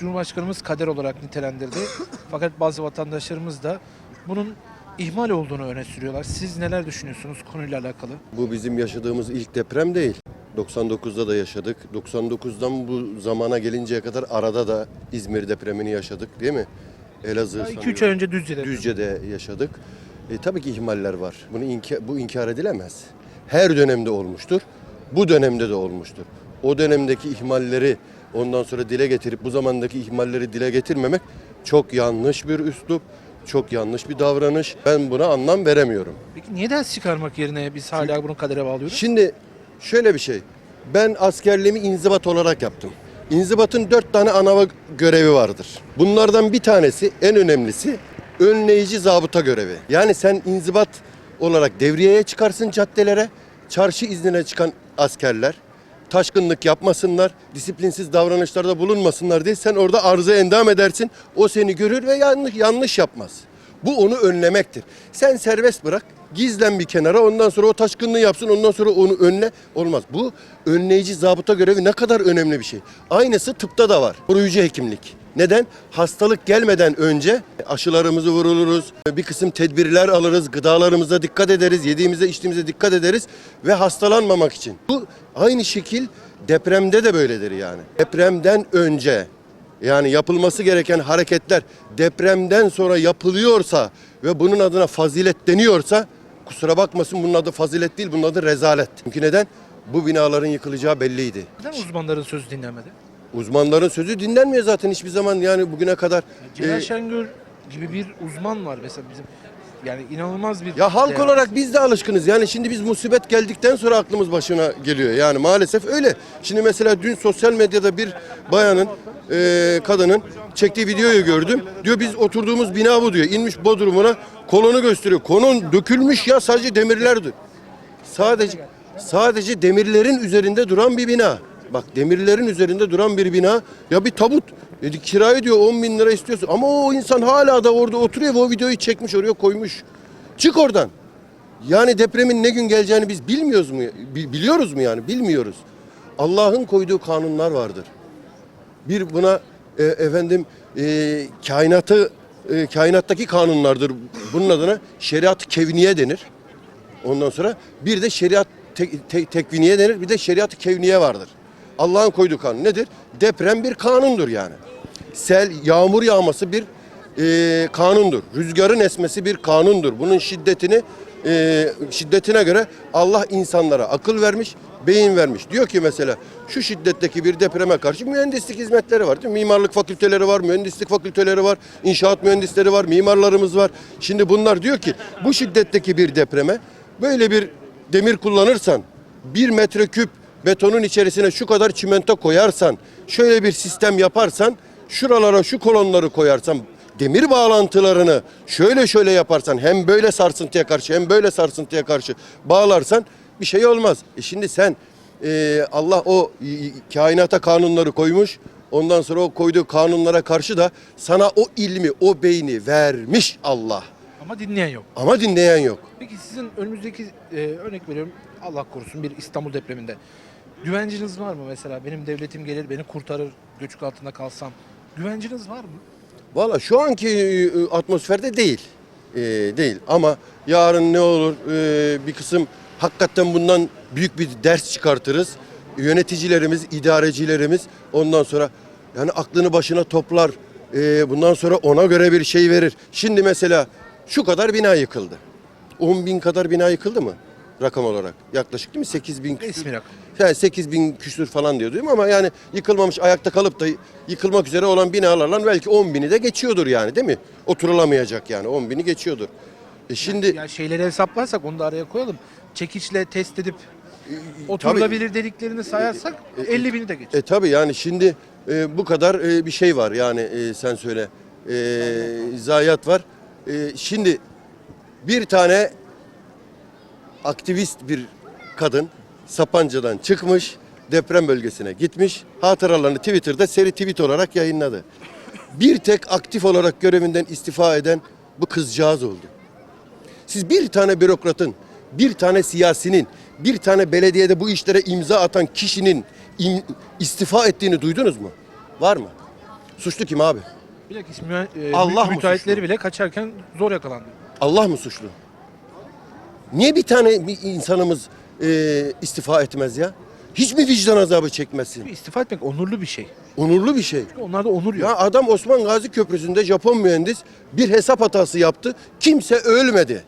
Cumhurbaşkanımız kader olarak nitelendirdi. Fakat bazı vatandaşlarımız da bunun ihmal olduğunu öne sürüyorlar. Siz neler düşünüyorsunuz konuyla alakalı? Bu bizim yaşadığımız ilk deprem değil. 99'da da yaşadık. 99'dan bu zamana gelinceye kadar arada da İzmir depremini yaşadık değil mi? Elazığ 2-3 sanıyorum. ay önce Düzce'de. Düzce'de yaşadık. E, tabii ki ihmaller var. Bunu inka- bu inkar edilemez. Her dönemde olmuştur. Bu dönemde de olmuştur. O dönemdeki ihmalleri ondan sonra dile getirip bu zamandaki ihmalleri dile getirmemek çok yanlış bir üslup, çok yanlış bir davranış. Ben buna anlam veremiyorum. Peki niye ders çıkarmak yerine biz hala bunu kadere bağlıyoruz? Şimdi şöyle bir şey. Ben askerliğimi inzibat olarak yaptım. İnzibatın dört tane ana görevi vardır. Bunlardan bir tanesi, en önemlisi önleyici zabıta görevi. Yani sen inzibat olarak devriyeye çıkarsın caddelere, çarşı iznine çıkan askerler taşkınlık yapmasınlar, disiplinsiz davranışlarda bulunmasınlar diye sen orada arıza endam edersin. O seni görür ve yanlış, yanlış yapmaz. Bu onu önlemektir. Sen serbest bırak, gizlen bir kenara ondan sonra o taşkınlığı yapsın ondan sonra onu önle olmaz. Bu önleyici zabıta görevi ne kadar önemli bir şey. Aynısı tıpta da var. Koruyucu hekimlik. Neden? Hastalık gelmeden önce aşılarımızı vuruluruz, bir kısım tedbirler alırız, gıdalarımıza dikkat ederiz, yediğimize içtiğimize dikkat ederiz ve hastalanmamak için. Bu aynı şekil depremde de böyledir yani. Depremden önce yani yapılması gereken hareketler depremden sonra yapılıyorsa ve bunun adına fazilet deniyorsa kusura bakmasın bunun adı fazilet değil bunun adı rezalet. Çünkü neden? Bu binaların yıkılacağı belliydi. Neden uzmanların sözü dinlemedi? Uzmanların sözü dinlenmiyor zaten hiçbir zaman yani bugüne kadar. Celal Ee, Şengör gibi bir uzman var mesela bizim. Yani inanılmaz bir... ya halk değer. olarak biz de alışkınız. Yani şimdi biz musibet geldikten sonra aklımız başına geliyor. Yani maalesef öyle. Şimdi mesela dün sosyal medyada bir bayanın, e, kadının çektiği videoyu gördüm. Diyor biz oturduğumuz bina bu diyor. İnmiş Bodrum'una kolonu gösteriyor. Kolon dökülmüş ya sadece demirlerdi. Sadece sadece demirlerin üzerinde duran bir bina. Bak demirlerin üzerinde duran bir bina. Ya bir tabut. Dedi kirayı diyor 10 bin lira istiyorsun. Ama o insan hala da orada oturuyor ve o videoyu çekmiş oraya koymuş. Çık oradan. Yani depremin ne gün geleceğini biz bilmiyoruz mu? Bi- Biliyoruz mu yani? Bilmiyoruz. Allah'ın koyduğu kanunlar vardır. Bir buna e, efendim e, kainatı e, kainattaki kanunlardır. Bunun adına şeriat kevniye denir. Ondan sonra bir de şeriat tek, tek- tekviniye denir. Bir de şeriat kevniye vardır. Allah'ın koyduğu kanun nedir? Deprem bir kanundur yani. Sel, yağmur yağması bir e, kanundur. Rüzgarın esmesi bir kanundur. Bunun şiddetini e, şiddetine göre Allah insanlara akıl vermiş, beyin vermiş. Diyor ki mesela şu şiddetteki bir depreme karşı mühendislik hizmetleri var. Değil mi? Mimarlık fakülteleri var, mühendislik fakülteleri var, inşaat mühendisleri var, mimarlarımız var. Şimdi bunlar diyor ki bu şiddetteki bir depreme böyle bir demir kullanırsan bir metreküp betonun içerisine şu kadar çimento koyarsan, şöyle bir sistem yaparsan, şuralara şu kolonları koyarsan, demir bağlantılarını şöyle şöyle yaparsan, hem böyle sarsıntıya karşı hem böyle sarsıntıya karşı bağlarsan bir şey olmaz. E şimdi sen e, Allah o e, kainata kanunları koymuş, ondan sonra o koyduğu kanunlara karşı da sana o ilmi, o beyni vermiş Allah. Ama dinleyen yok. Ama dinleyen yok. Peki sizin önümüzdeki e, örnek veriyorum Allah korusun bir İstanbul depreminde. Güvenciniz var mı mesela? Benim devletim gelir beni kurtarır göçük altında kalsam. Güvenciniz var mı? Valla şu anki e, atmosferde değil. E, değil ama yarın ne olur e, bir kısım hakikaten bundan büyük bir ders çıkartırız. Yöneticilerimiz, idarecilerimiz ondan sonra yani aklını başına toplar. E, bundan sonra ona göre bir şey verir. Şimdi mesela şu kadar bina yıkıldı. 10 bin kadar bina yıkıldı mı? Rakam olarak. Yaklaşık değil mi? 8 bin. Resmi rakam. Yani 8 bin küsür falan diyor değil mi? Ama yani yıkılmamış ayakta kalıp da yıkılmak üzere olan binalarla belki 10 bini de geçiyordur yani değil mi? Oturulamayacak yani 10 bini geçiyordur. E şimdi Yani şeyleri hesaplarsak onu da araya koyalım. Çekiçle test edip oturulabilir dediklerini sayarsak 50 bini de geçer. e tabi yani şimdi e, bu kadar e, bir şey var yani e, sen söyle. E, zayiat var. E, şimdi bir tane aktivist bir kadın Sapanca'dan çıkmış, deprem bölgesine gitmiş. Hatıralarını Twitter'da seri tweet olarak yayınladı. Bir tek aktif olarak görevinden istifa eden bu kızcağız oldu. Siz bir tane bürokratın, bir tane siyasinin, bir tane belediyede bu işlere imza atan kişinin im- istifa ettiğini duydunuz mu? Var mı? Suçlu kim abi? Bilakis müe- e, Allah müteahhitleri suçlu? bile kaçarken zor yakalandı. Allah mı suçlu? Niye bir tane bir insanımız e, istifa etmez ya? Hiç mi vicdan azabı çekmesin? İstifa etmek onurlu bir şey. Onurlu bir şey. Onlarda onur yok. Ya adam Osman Gazi Köprüsü'nde Japon mühendis bir hesap hatası yaptı. Kimse ölmedi.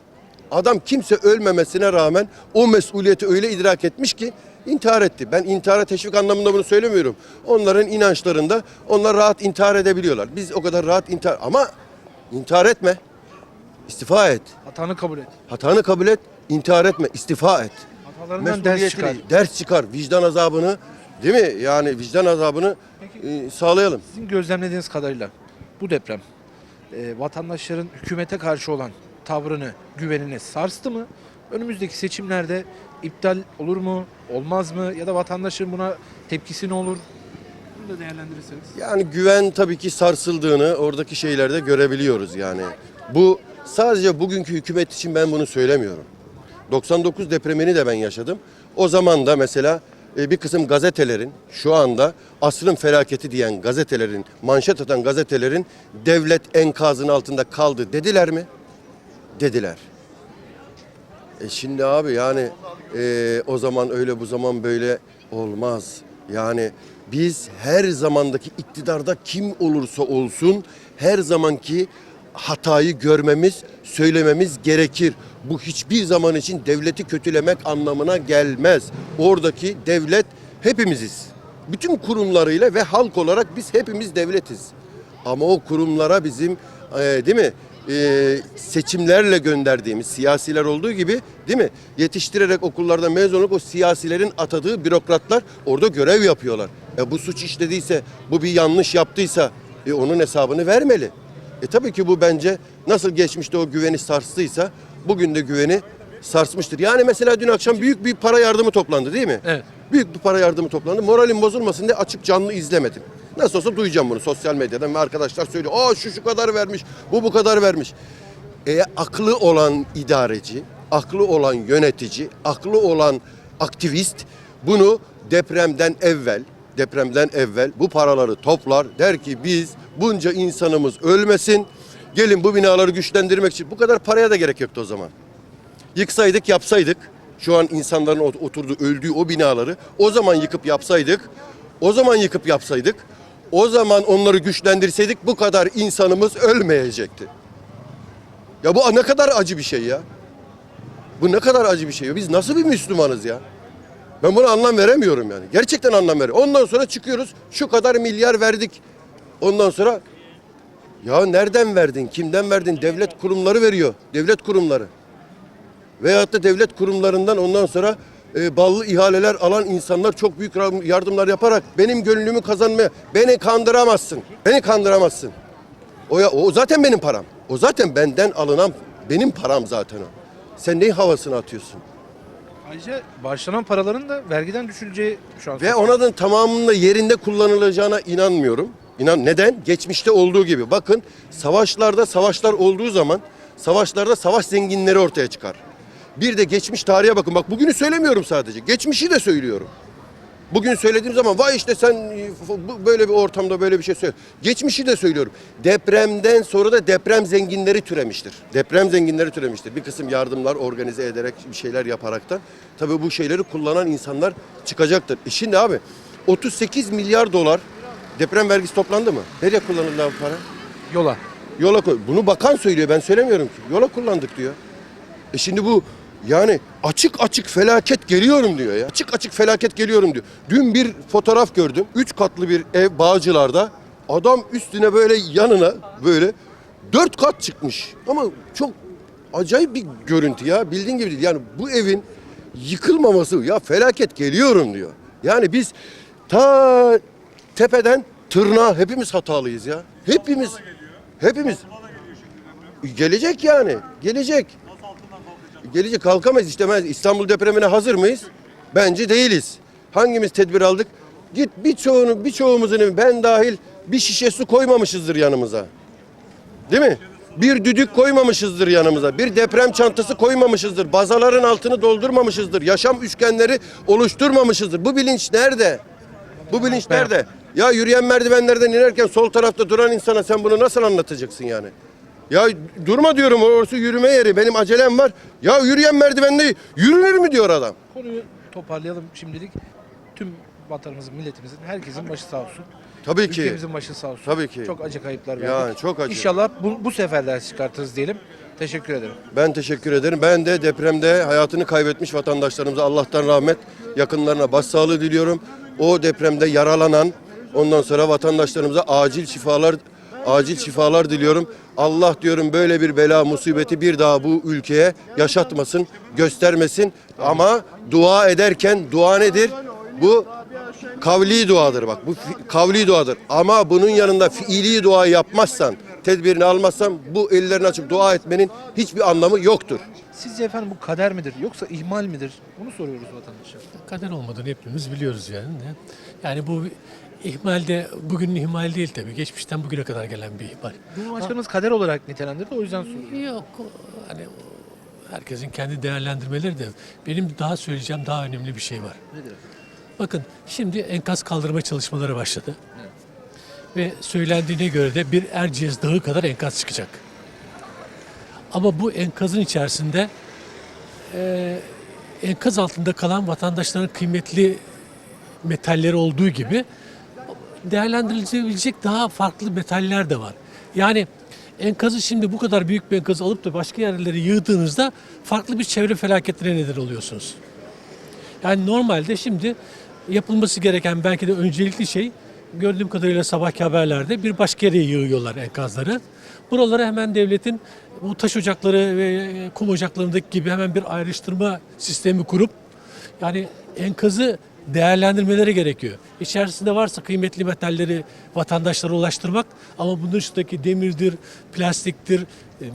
Adam kimse ölmemesine rağmen o mesuliyeti öyle idrak etmiş ki intihar etti. Ben intihara teşvik anlamında bunu söylemiyorum. Onların inançlarında onlar rahat intihar edebiliyorlar. Biz o kadar rahat intihar ama intihar etme. İstifa et. Hatanı kabul et. Hatanı kabul et, intihar etme, istifa et. Hatalarından ders çıkar. Ders çıkar. Vicdan azabını, değil mi? Yani vicdan azabını e, sağlayalım. Sizin gözlemlediğiniz kadarıyla bu deprem e, vatandaşların hükümete karşı olan tavrını, güvenini sarstı mı? Önümüzdeki seçimlerde iptal olur mu, olmaz mı? Ya da vatandaşın buna tepkisi ne olur? Bunu da değerlendirirseniz. Yani güven tabii ki sarsıldığını oradaki şeylerde görebiliyoruz yani. Bu sadece bugünkü hükümet için ben bunu söylemiyorum. 99 depremini de ben yaşadım. O zaman da mesela e, bir kısım gazetelerin şu anda asrın felaketi diyen gazetelerin, manşet atan gazetelerin devlet enkazın altında kaldı dediler mi? Dediler. E şimdi abi yani e, o zaman öyle bu zaman böyle olmaz. Yani biz her zamandaki iktidarda kim olursa olsun her zamanki hatayı görmemiz, söylememiz gerekir. Bu hiçbir zaman için devleti kötülemek anlamına gelmez. Oradaki devlet hepimiziz. Bütün kurumlarıyla ve halk olarak biz hepimiz devletiz. Ama o kurumlara bizim e, değil mi e, seçimlerle gönderdiğimiz siyasiler olduğu gibi değil mi yetiştirerek okullarda mezun olup o siyasilerin atadığı bürokratlar orada görev yapıyorlar. E, bu suç işlediyse bu bir yanlış yaptıysa e, onun hesabını vermeli. E tabii ki bu bence nasıl geçmişte o güveni sarstıysa bugün de güveni sarsmıştır. Yani mesela dün akşam büyük bir para yardımı toplandı değil mi? Evet. Büyük bir para yardımı toplandı. Moralim bozulmasın diye açık canlı izlemedim. Nasıl olsa duyacağım bunu sosyal medyadan ve arkadaşlar söylüyor. Aa şu şu kadar vermiş, bu bu kadar vermiş. E, aklı olan idareci, aklı olan yönetici, aklı olan aktivist bunu depremden evvel, depremden evvel bu paraları toplar. Der ki biz bunca insanımız ölmesin. Gelin bu binaları güçlendirmek için. Bu kadar paraya da gerek yoktu o zaman. Yıksaydık yapsaydık şu an insanların ot- oturduğu öldüğü o binaları o zaman yıkıp yapsaydık o zaman yıkıp yapsaydık o zaman onları güçlendirseydik bu kadar insanımız ölmeyecekti. Ya bu ne kadar acı bir şey ya. Bu ne kadar acı bir şey. Biz nasıl bir Müslümanız ya? Ben buna anlam veremiyorum yani. Gerçekten anlam veremiyorum. Ondan sonra çıkıyoruz şu kadar milyar verdik. Ondan sonra ya nereden verdin? Kimden verdin? Devlet kurumları veriyor. Devlet kurumları. Veyahut da devlet kurumlarından ondan sonra e, ballı ihaleler alan insanlar çok büyük yardımlar yaparak benim gönlümü kazanmaya beni kandıramazsın. Beni kandıramazsın. O, ya, o zaten benim param. O zaten benden alınan benim param zaten o. Sen neyin havasını atıyorsun? Ayrıca bağışlanan paraların da vergiden düşüleceği şu an. Ve da tamamının da yerinde kullanılacağına inanmıyorum. İnan neden? Geçmişte olduğu gibi. Bakın savaşlarda savaşlar olduğu zaman savaşlarda savaş zenginleri ortaya çıkar. Bir de geçmiş tarihe bakın. Bak bugünü söylemiyorum sadece. Geçmişi de söylüyorum. Bugün söylediğim zaman vay işte sen böyle bir ortamda böyle bir şey söyle. Geçmişi de söylüyorum. Depremden sonra da deprem zenginleri türemiştir. Deprem zenginleri türemiştir. Bir kısım yardımlar organize ederek bir şeyler yaparaktan. Tabii bu şeyleri kullanan insanlar çıkacaktır. E şimdi abi 38 milyar dolar deprem vergisi toplandı mı? Nereye kullanıldı bu para? Yola. Yola koy. Bunu bakan söylüyor ben söylemiyorum ki. Yola kullandık diyor. E şimdi bu yani açık açık felaket geliyorum diyor ya. Açık açık felaket geliyorum diyor. Dün bir fotoğraf gördüm. Üç katlı bir ev Bağcılar'da. Adam üstüne böyle yanına böyle dört kat çıkmış. Ama çok acayip bir görüntü ya. Bildiğin gibi değil. Yani bu evin yıkılmaması ya felaket geliyorum diyor. Yani biz ta tepeden tırnağa hepimiz hatalıyız ya. Hepimiz. Hepimiz. Gelecek yani. Gelecek. Gelecek kalkamayız işte İstanbul depremine hazır mıyız? Bence değiliz. Hangimiz tedbir aldık? Git birçoğunu birçoğumuzun ben dahil bir şişe su koymamışızdır yanımıza. Değil mi? Bir düdük koymamışızdır yanımıza. Bir deprem çantası koymamışızdır. Bazaların altını doldurmamışızdır. Yaşam üçgenleri oluşturmamışızdır. Bu bilinç nerede? Bu bilinç nerede? Ya yürüyen merdivenlerden inerken sol tarafta duran insana sen bunu nasıl anlatacaksın yani? Ya durma diyorum orası yürüme yeri. Benim acelem var. Ya yürüyen merdivende yürünür mü diyor adam. Konuyu toparlayalım şimdilik. Tüm vatanımızın, milletimizin, herkesin başı sağ olsun. Tabii ki. Ülkemizin başı sağ olsun. Tabii ki. Çok acı kayıplar verdik. Yani çok acı. İnşallah bu, bu sefer ders çıkartırız diyelim. Teşekkür ederim. Ben teşekkür ederim. Ben de depremde hayatını kaybetmiş vatandaşlarımıza Allah'tan rahmet, yakınlarına başsağlığı diliyorum. O depremde yaralanan ondan sonra vatandaşlarımıza acil şifalar acil şifalar diliyorum. Allah diyorum böyle bir bela musibeti bir daha bu ülkeye yaşatmasın, göstermesin. Ama dua ederken dua nedir? Bu kavli duadır bak. Bu kavli duadır. Ama bunun yanında fiili dua yapmazsan, tedbirini almazsan bu ellerini açıp dua etmenin hiçbir anlamı yoktur. Sizce efendim bu kader midir yoksa ihmal midir? Bunu soruyoruz vatandaşa. kader olmadığını hepimiz biliyoruz yani. Yani bu ihmalde bugünün ihmal değil tabii. Geçmişten bugüne kadar gelen bir ihmal. Cumhurbaşkanımız kader olarak nitelendirdi o yüzden soruyorum. Yok hani herkesin kendi değerlendirmeleri de benim daha söyleyeceğim daha önemli bir şey var. Nedir? Bakın şimdi enkaz kaldırma çalışmaları başladı. Ve söylendiğine göre de bir Erciyes Dağı kadar enkaz çıkacak. Ama bu enkazın içerisinde e, enkaz altında kalan vatandaşların kıymetli metalleri olduğu gibi değerlendirilebilecek daha farklı metaller de var. Yani enkazı şimdi bu kadar büyük bir enkazı alıp da başka yerlere yığdığınızda farklı bir çevre felaketine neden oluyorsunuz. Yani normalde şimdi yapılması gereken belki de öncelikli şey gördüğüm kadarıyla sabahki haberlerde bir başka yere yığıyorlar enkazları. Buralara hemen devletin bu taş ocakları ve kum ocaklarındaki gibi hemen bir ayrıştırma sistemi kurup yani enkazı değerlendirmeleri gerekiyor. İçerisinde varsa kıymetli metalleri vatandaşlara ulaştırmak ama bunun dışındaki demirdir, plastiktir e,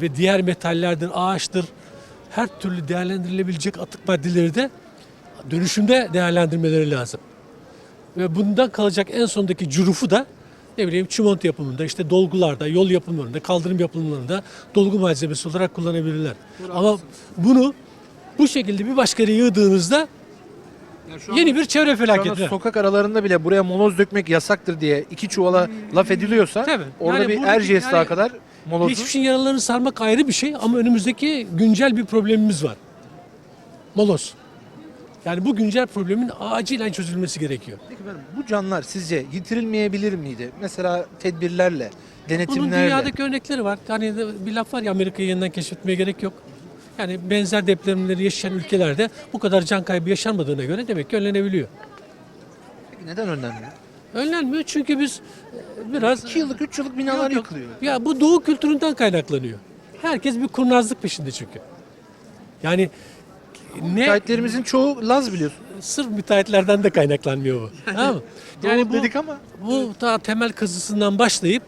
ve diğer metallerdir, ağaçtır her türlü değerlendirilebilecek atık maddeleri de dönüşümde değerlendirmeleri lazım. Ve bundan kalacak en sondaki cürufu da ne bileyim çimento yapımında, işte dolgularda, yol yapımlarında, kaldırım yapımlarında dolgu malzemesi olarak kullanabilirler. Ama bunu bu şekilde bir başka yere yığdığınızda yeni bir çevre felaketi. sokak aralarında bile buraya moloz dökmek yasaktır diye iki çuvala laf ediliyorsa Tabii. orada Yani bir buradaki- Erciyes yani Dağı kadar molozun Geçmişin yaralarını sarmak ayrı bir şey ama önümüzdeki güncel bir problemimiz var. Moloz. Yani bu güncel problemin acilen çözülmesi gerekiyor. Peki efendim, bu canlar sizce yitirilmeyebilir miydi? Mesela tedbirlerle, Bunun denetimlerle. dünyadaki örnekleri var. Hani de bir laf var ya Amerika'yı yeniden keşfetmeye gerek yok. Yani benzer depremleri yaşayan ülkelerde bu kadar can kaybı yaşanmadığına göre demek ki önlenebiliyor. Peki neden önlenmiyor? Önlenmiyor çünkü biz e, biraz... 2 yıllık, 3 yıllık binalar Yok, yıkılıyor. Ya bu doğu kültüründen kaynaklanıyor. Herkes bir kurnazlık peşinde çünkü. Yani ne Müteahhitlerimizin çoğu Laz biliyorsun. sırf müteahhitlerden de kaynaklanmıyor bu. tamam mı? Doğu dedik ama. bu ta temel kazısından başlayıp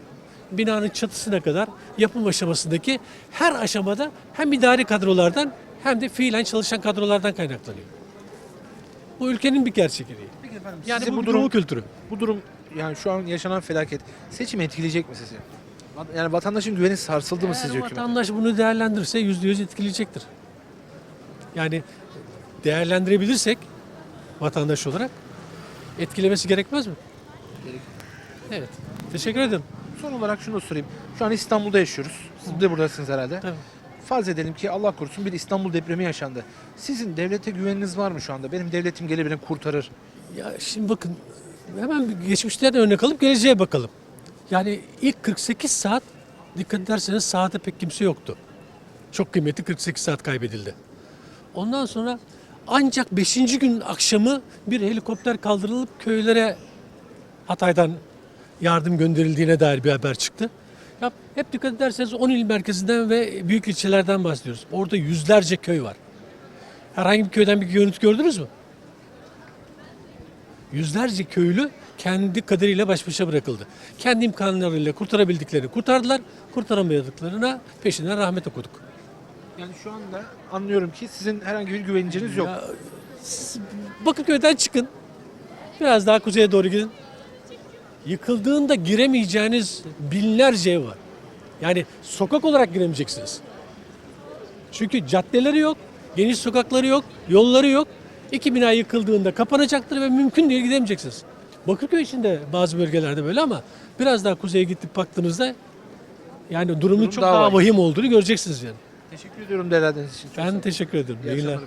binanın çatısına kadar yapım aşamasındaki her aşamada hem idari kadrolardan hem de fiilen çalışan kadrolardan kaynaklanıyor. Bu ülkenin bir gerçekliği. Peki efendim Yani sizi bu, bu durum doğu kültürü. bu durum yani şu an yaşanan felaket seçimi etkileyecek mi sizi? Vat- Yani vatandaşın güveni sarsıldı mı Eğer sizce hükümete? vatandaş bunu değerlendirirse yüzde yüz etkileyecektir. Yani değerlendirebilirsek vatandaş olarak etkilemesi gerekmez mi? Gerek. Evet. Teşekkür ederim. Son olarak şunu da sorayım. Şu an İstanbul'da yaşıyoruz. Siz de buradasınız herhalde. Tabii. Farz edelim ki Allah korusun bir İstanbul depremi yaşandı. Sizin devlete güveniniz var mı şu anda? Benim devletim gelir beni kurtarır. Ya şimdi bakın hemen geçmişten örnek alıp geleceğe bakalım. Yani ilk 48 saat dikkat ederseniz sahada pek kimse yoktu. Çok kıymetli 48 saat kaybedildi. Ondan sonra ancak 5. gün akşamı bir helikopter kaldırılıp köylere Hatay'dan yardım gönderildiğine dair bir haber çıktı. Ya hep dikkat ederseniz 10 il merkezinden ve büyük ilçelerden bahsediyoruz. Orada yüzlerce köy var. Herhangi bir köyden bir görüntü gördünüz mü? Yüzlerce köylü kendi kaderiyle baş başa bırakıldı. Kendi imkanlarıyla kurtarabildiklerini kurtardılar, kurtaramadıklarına peşinden rahmet okuduk. Yani şu anda anlıyorum ki sizin herhangi bir güvenceniz yok. Ya, siz Bakırköy'den çıkın. Biraz daha kuzeye doğru gidin. Yıkıldığında giremeyeceğiniz binlerce ev var. Yani sokak olarak giremeyeceksiniz. Çünkü caddeleri yok, geniş sokakları yok, yolları yok. İki bina yıkıldığında kapanacaktır ve mümkün değil gidemeyeceksiniz. Bakırköy için de bazı bölgelerde böyle ama biraz daha kuzeye gidip baktığınızda yani durumun Durum çok daha daha, vahim. olduğunu göreceksiniz yani. Teşekkür ediyorum değerlendirdiğiniz için. Çok Ben teşekkür ederim. İyi günler.